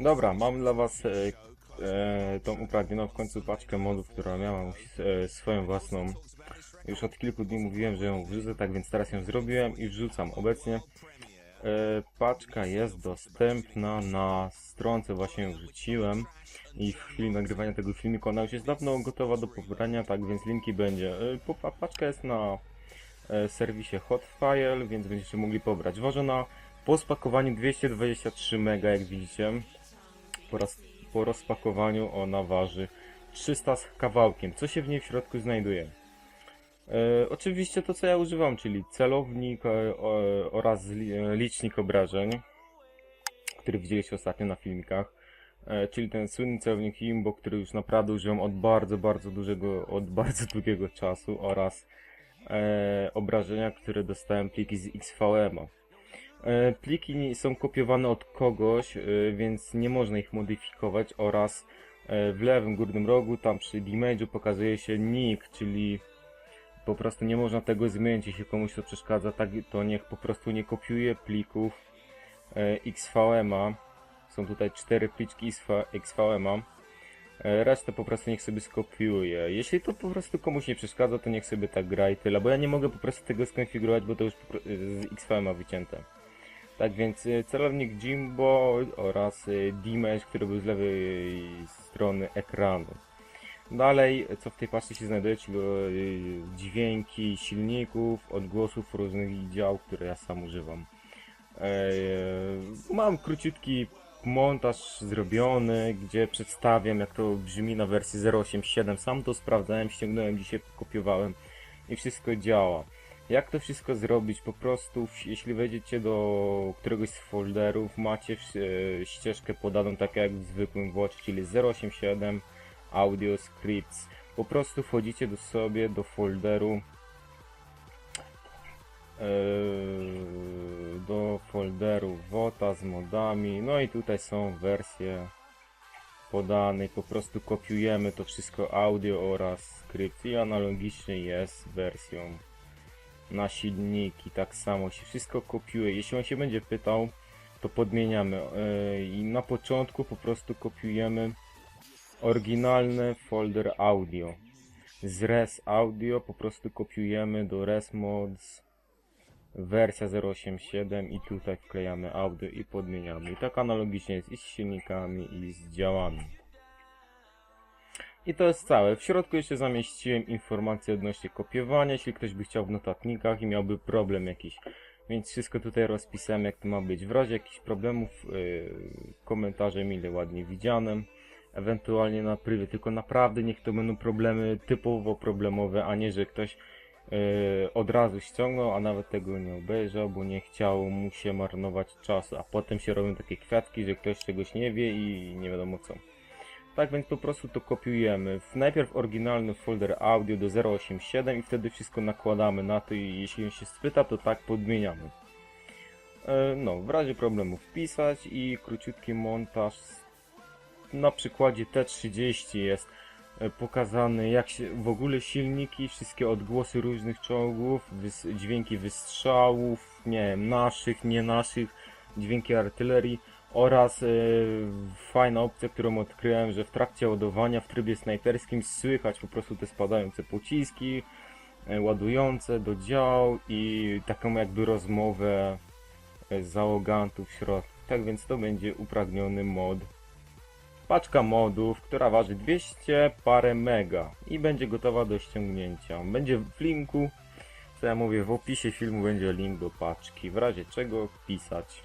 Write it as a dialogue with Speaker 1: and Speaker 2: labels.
Speaker 1: Dobra, mam dla was e, e, tą upragnioną w końcu paczkę modów, która miała e, swoją własną. Już od kilku dni mówiłem, że ją wrzucę, tak więc teraz ją zrobiłem i wrzucam. Obecnie e, paczka jest dostępna na stronce, właśnie ją wrzuciłem. I w chwili nagrywania tego filmiku ona już jest dawno gotowa do pobrania, tak więc linki będzie. E, paczka jest na e, serwisie Hotfile, więc będziecie mogli pobrać. Waży na po spakowaniu 223 mega, jak widzicie. Po, po rozpakowaniu ona waży 300 z kawałkiem. Co się w niej w środku znajduje? E, oczywiście to, co ja używam, czyli celownik e, oraz li, e, licznik obrażeń, który widzieliście ostatnio na filmikach. E, czyli ten słynny celownik Imbo, który już naprawdę używam od bardzo, bardzo dużego, od bardzo długiego czasu oraz e, obrażenia, które dostałem pliki z XVM-a. E, Pliki są kopiowane od kogoś, e, więc nie można ich modyfikować oraz e, w lewym górnym rogu, tam przy damage'u pokazuje się nick, czyli po prostu nie można tego zmienić, jeśli komuś to przeszkadza, tak to niech po prostu nie kopiuje plików XVM-a. Są tutaj cztery pliczki XVM-a. Resztę po prostu niech sobie skopiuje. Jeśli to po prostu komuś nie przeszkadza, to niech sobie tak gra i tyle, bo ja nie mogę po prostu tego skonfigurować, bo to już z XVM-a wycięte. Tak więc y, celownik Jimbo oraz y, Dimage, który był z lewej strony ekranu. Dalej, co w tej paczce się znajduje, czyli y, dźwięki silników, odgłosów różnych dział, które ja sam używam. Eee, Mam króciutki montaż zrobiony, gdzie przedstawiam jak to brzmi na wersji 0.8.7. Sam to sprawdzałem, ściągnąłem dzisiaj, kopiowałem i wszystko działa. Jak to wszystko zrobić? Po prostu, jeśli wejdziecie do któregoś z folderów, macie e, ścieżkę podaną tak jak w zwykłym Watch, czyli 087 Audio Scripts. Po prostu wchodzicie do sobie do folderu e, do folderu WOTA z modami, no i tutaj są wersje podane, po prostu kopiujemy to wszystko audio oraz skrypt i analogicznie jest wersją na silniki, tak samo się wszystko kopiuje. Jeśli on się będzie pytał, to podmieniamy Yy, i na początku po prostu kopiujemy oryginalny folder audio. Z res audio po prostu kopiujemy do res mods wersja 087 i tutaj wklejamy audio i podmieniamy. I tak analogicznie jest i z silnikami i z działami. I to jest całe. W środku jeszcze zamieściłem informacje odnośnie kopiowania, jeśli ktoś by chciał w notatnikach i miałby problem jakiś. Więc wszystko tutaj rozpisałem jak to ma być. W razie jakichś problemów yy, komentarze mile ładnie widziane. Ewentualnie na tylko naprawdę niech to będą problemy typowo problemowe, a nie, że ktoś yy, od razu ściągnął, a nawet tego nie obejrzał, bo nie chciało mu się marnować czasu, a potem się robią takie kwiatki, że ktoś czegoś nie wie i nie wiadomo co. Tak więc po prostu to kopiujemy. Najpierw oryginalny folder audio do 087 i wtedy wszystko nakładamy na to i jeśli on się spyta, to tak podmieniamy. E, no, w razie problemu wpisać i króciutki montaż. Na przykładzie T30 jest e, pokazany jak się w ogóle silniki, wszystkie odgłosy różnych czołgów, dźwięki wystrzałów, nie wiem, naszych, nie naszych, dźwięki artylerii oraz e, fajna opcja, którą odkryłem, że w trakcie ładowania w trybie snajperskim słychać po prostu te spadające pociski, e, ładujące do dział i taką jakby rozmowę e, załogantów w środku. Tak więc to będzie upragniony mod. Paczka modów, która waży 200 parę mega i będzie gotowa do ściągnięcia. Będzie w linku, co ja mówię, w opisie filmu będzie link do paczki, w razie czego pisać.